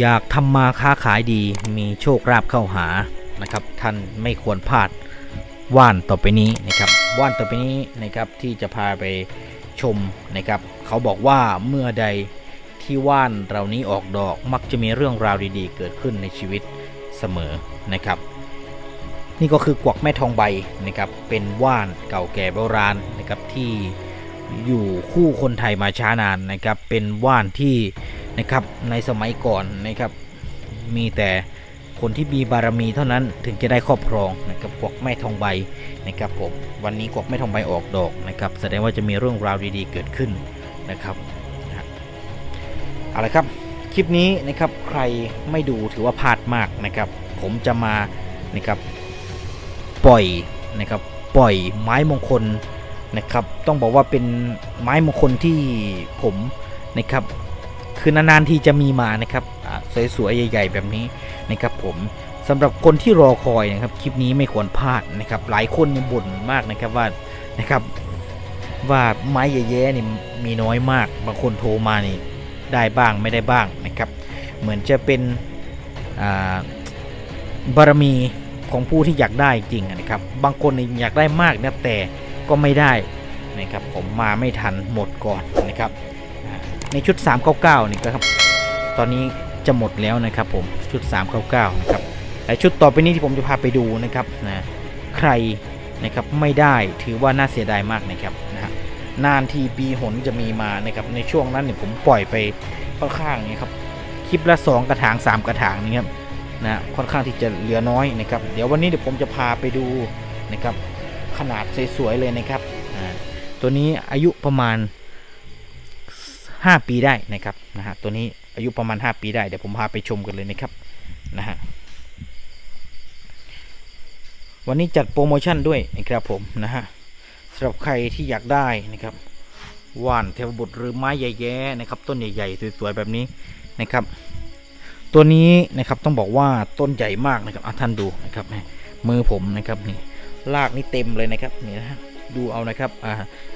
อยากทำมาค้าขายดีมีโชคลาภเข้าหานะครับ ท่านไม่ควรพลาดว่านต่อไปนี้นะครับว่านต่อไปนี้นะครับที่จะพาไปชมนะครับ เขาบอกว่าเมื่อใดที่ว่านเหล่านี้ออกดอกมักจะมีเรื่องราวดีๆ เกิดขึ้นในชีวิตเสมอนะครับ นี่ก็คือกวักแม่ทองใบนะครับ เป็นว่านเก่าแก่โบราณนะครับที่อยู่คู่คนไทยมาช้านานนะครับ เป็นว่านที่ นะครับในสมัยก่อนนะครับมีแต่คนที่มีบารมีเท่านั้นถึงจะได้ครอบครองนะครับกวักแม่ทองใบนะครับผมวันนี้กวักแม่ทองใบออกดอกนะครับแสดงว่าจะมีเรื่องราวดีๆเกิดขึ้นนะครับนะฮะเอาละครับคลิปนี้นะครับใครไม่ดูถือว่าพลาดมากนะครับ ผมจะมานะครับปล่อยนะครับปล่อยไม้มงคลนะครับ ต้องบอกว่าเป็นไม้มงคลที่ผมนะครับ คือนานๆที่จะมีมานะครับสวยๆใหญ่ ๆ แบบนี้นะครับผมสำหรับคนที่รอคอยนะครับคลิปนี้ไม่ควรพลาดนะครับหลายคนเนี่ยบ่นมากนะครับว่านะครับว่าไม้แย่ๆนี่มีน้อยมากบางคนโทรมานี่ได้บ้างไม่ได้บ้างนะครับ เหมือนจะเป็นบารมีของผู้ที่อยากได้จริงนะครับ บางคนอยากได้มากนะแต่ก็ไม่ได้นะครับผมมาไม่ทันหมดก่อนนะครับ ในชุด 399 นี่ก็ครับ ตอนนี้จะหมดแล้วนะครับผมชุด 399 นะครับและชุดต่อไปนี้ที่ผมจะพาไปดูนะครับนะใครนะครับไม่ได้ถือว่าน่าเสียดายมากนะครับนะฮะนานทีปีหนจะมีมานะครับในช่วงนั้นเนี่ยผมปล่อยไปค่อนข้างนี่ครับคลิปละ 2 กระถาง 3 กระถางนี่ครับนะค่อนข้างที่จะเหลือน้อยนะครับเดี๋ยววันนี้เดี๋ยวผมจะพาไปดูนะครับขนาดสวยๆเลยนะครับตัวนี้อายุประมาณ 5 ปีได้นะครับนะฮะตัวนี้อายุประมาณ 5 ปีได้เดี๋ยวผมพาไปชมกันเลยนะครับนะฮะวันนี้จัดโปรโมชั่นด้วยนะครับผมนะฮะสำหรับใครที่อยากได้นะครับว่านเทวบุตรหรือไม้ใหญ่ๆนะครับ ต้นใหญ่ๆสวยๆแบบนี้นะครับ ตัวนี้นะครับต้องบอกว่าต้นใหญ่มากนะครับอะท่านดูนะครับมือผมนะครับนี่รากนี่เต็มเลยนะครับนี่นะฮะดูเอานะครับอ่า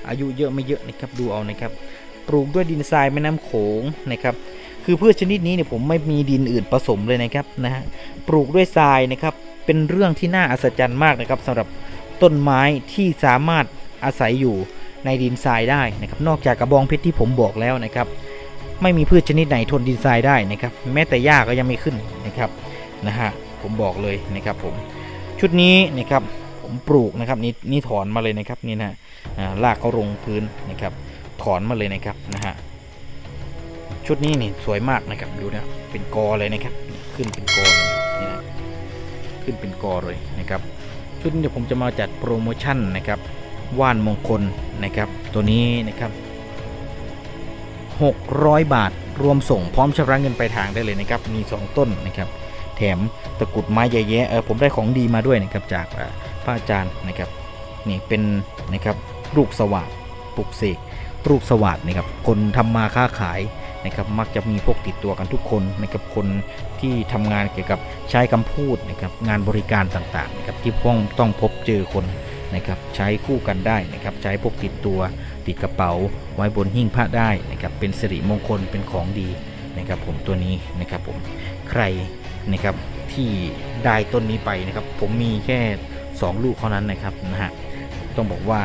อายุเยอะไม่เยอะนะครับดูเอานะครับ ปลูกด้วยดินทรายแม่น้ำโขงนะครับคือพืชชนิดนี้เนี่ยผมไม่มีดินอื่นผสมเลยนะครับนะฮะปลูกด้วยทรายนะครับเป็นเรื่องที่น่าอัศจรรย์มากนะครับสำหรับต้นไม้ที่สามารถอาศัยอยู่ในดินทรายได้นะครับนอกจากกระบองเพชรที่ผมบอกแล้วนะครับ ไม่มีพืชชนิดไหนทนดินทรายได้นะครับ แม้แต่หญ้าก็ยังไม่ขึ้นนะครับนะฮะผมบอกเลยนะครับผมชุดนี้นะครับผมปลูกนะครับนี่นี่ถอนมาเลยนะครับนี่นะอ่ารากเขาลงพื้นนะครับ ถอนมาเลยนะครับนะฮะชุดนี้นี่สวยมากนะครับดูนะเป็นกอเลยนะครับ ขึ้นเป็นกอนี่นะขึ้นเป็นกอเลยนะครับ ชุดนี้เดี๋ยวผมจะมาจัดโปรโมชั่นนะครับว่านมงคลนะครับ ตัวนี้นะครับ 600 บาทรวมส่งพร้อมชำระเงินไปทางได้เลยนะครับ มี 2 ต้นนะครับ แถมตะกุดไม้ใหญ่แยะเออผมได้ของดีมาด้วยนะครับ จากพระอาจารย์นะครับ นี่เป็นนะครับลูกสวัสดปลุกเสก ลูกสวัสดนะครับคนทำมาค้าขายนะครับมักจะมีพวกติดตัวกันทุกคนนะครับคนที่ทำงานเกี่ยวกับใช้คำพูดนะครับงานบริการต่างๆนะครับที่ต้องต้องพบเจอคนนะครับใช้คู่กันได้นะครับใช้พวกติดตัวติดกระเป๋า ไว้บนหิ้งพระได้นะครับเป็นสิริมงคลเป็นของดีนะครับผมตัวนี้นะครับผมใครนะครับที่ได้ต้นนี้ไปนะครับผมมีแค่ 2 ลูกเท่านั้นนะครับนะฮะต้องบอกว่า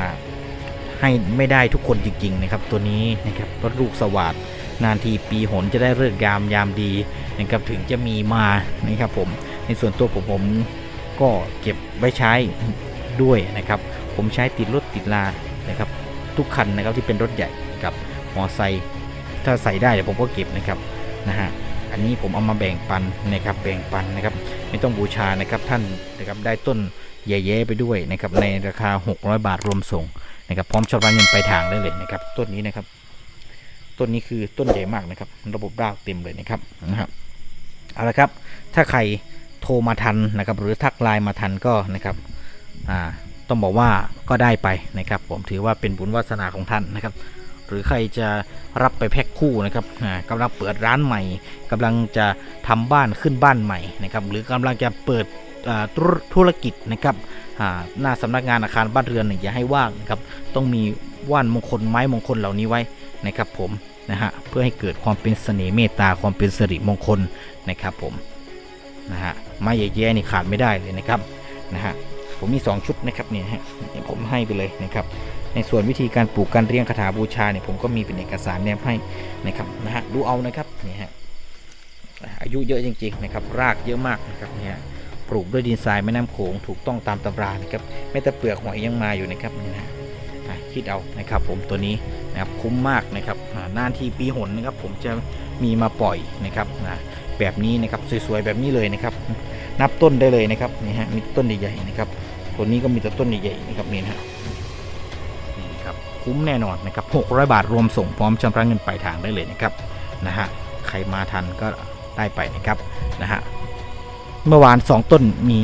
ให้ไม่ได้ทุกคนจริงๆนะครับตัวนี้นะครับรถลูกสวัสดนานทีปีหนจะได้เลิกษ์ยามยามดีนะครับถึงจะมีมานะครับผมในส่วนตัวผมผมก็เก็บไว้ใช้ด้วยนะครับ ผมใช้ติดรถติดลานะครับทุกคันนะครับที่เป็นรถใหญ่กับมอไซค์ถ้าใส่ได้เดี๋ยวผมก็เก็บนะครับนะฮะอันนี้ผมเอามาแบ่งปันนะครับแบ่งปันนะครับ ไม่ต้องบูชานะครับท่านนะครับได้ต้น แย่ๆไปด้วยนะครับในราคา 600 บาทรวมส่งนะครับพร้อมชำระเงินไปลายทางได้เลยนะครับต้นนี้นะครับ ต้นนี้คือต้นใหญ่มากนะครับ ระบบรากเต็มเลยนะครับนะครับเอาละครับถ้าใครโทรมาทันนะครับ หรือทักไลน์มาทันก็นะครับอ่าต้องบอกว่าก็ได้ไปนะครับ ผมถือว่าเป็นบุญวาสนาของท่านนะครับ หรือใครจะรับไปแพ็คคู่นะครับอ่ากำลังเปิดร้านใหม่กำลังจะทำบ้านขึ้นบ้านใหม่นะครับ หรือกำลังจะเปิด ธุรกิจนะครับหน้าสำนักงานอาคารบ้านเรือนเนี่ยอย่าให้ว่างนะครับต้องมีว่านมงคลไม้มงคลเหล่านี้ไว้นะครับผมนะฮะเพื่อให้เกิดความเป็นเสน่ห์เมตตาความเป็นสิริมงคลนะครับผมนะฮะไม้แย่ๆนี่ขาดไม่ได้เลยนะครับนะฮะผมมี 2 ชุดนะครับเนี่ยฮะผมให้ไปเลยนะครับในส่วนวิธีการปลูกการเรียงคาถาบูชาเนี่ยผมก็มีเป็นเอกสารแนบให้นะครับนะฮะดูเอานะครับนี่ฮะอายุเยอะจริงๆนะครับรากเยอะมากนะครับเนี่ย ปลูกด้วยดินทรายแม่น้ำโขงถูกต้องตามตำรานะครับแม้แต่เปลือกหอยยังมาอยู่นะครับนี่นะคิดเอานะครับผมตัวนี้นะครับคุ้มมากนะครับอ่านานทีปีหนนะครับผมจะมีมาปล่อยนะครับแบบนี้นะครับสวยๆแบบนี้เลยนะครับ นับต้นได้เลยนะครับนี่ฮะมีต้นใหญ่ๆนะครับตัวนี้ก็มีแต่ต้นใหญ่ๆนะครับนี่นะฮะนี่ครับคุ้มแน่นอนนะครับ600 บาทรวมส่งพร้อมชำระเงินปลายทางได้เลยนะครับนะฮะใครมาทันก็ได้ไปนะครับนะฮะ เมื่อวาน 2 ต้นมี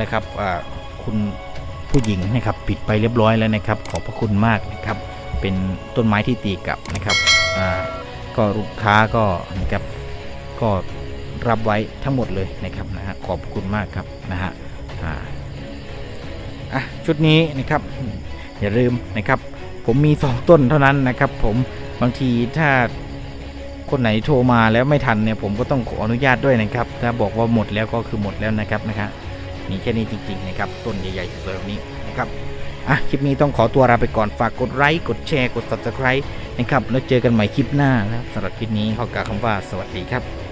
นะครับคุณผู้หญิงนะครับปิดไปเรียบร้อยแล้วนะครับ ขอบพระคุณมากนะครับ เป็นต้นไม้ที่ตีกลับนะครับก็ลูกค้าก็นะครับก็รับไว้ทั้งหมดเลยนะครับนะฮะขอบคุณมากครับนะฮะอ่าอะชุดนี้นะครับ อย่าลืมนะครับ ผมมี 2 ต้นเท่านั้นนะครับ ผมบางทีถ้า คนไหนโทรมาแล้วไม่ทันเนี่ยผมก็ต้องขออนุญาตด้วยนะครับถ้าบอกว่าหมดแล้วก็คือหมดแล้วนะครับนะครับมีแค่นี้จริงๆนะครับต้นใหญ่ๆสวยๆแบบนี้นะครับอะคลิปนี้ต้องขอตัวลาไปก่อนฝากกดไลค์กดแชร์กด subscribe นะครับแล้วเจอกันใหม่คลิปหน้านะครับสำหรับคลิปนี้ขอกล่าวคำว่าสวัสดีครับ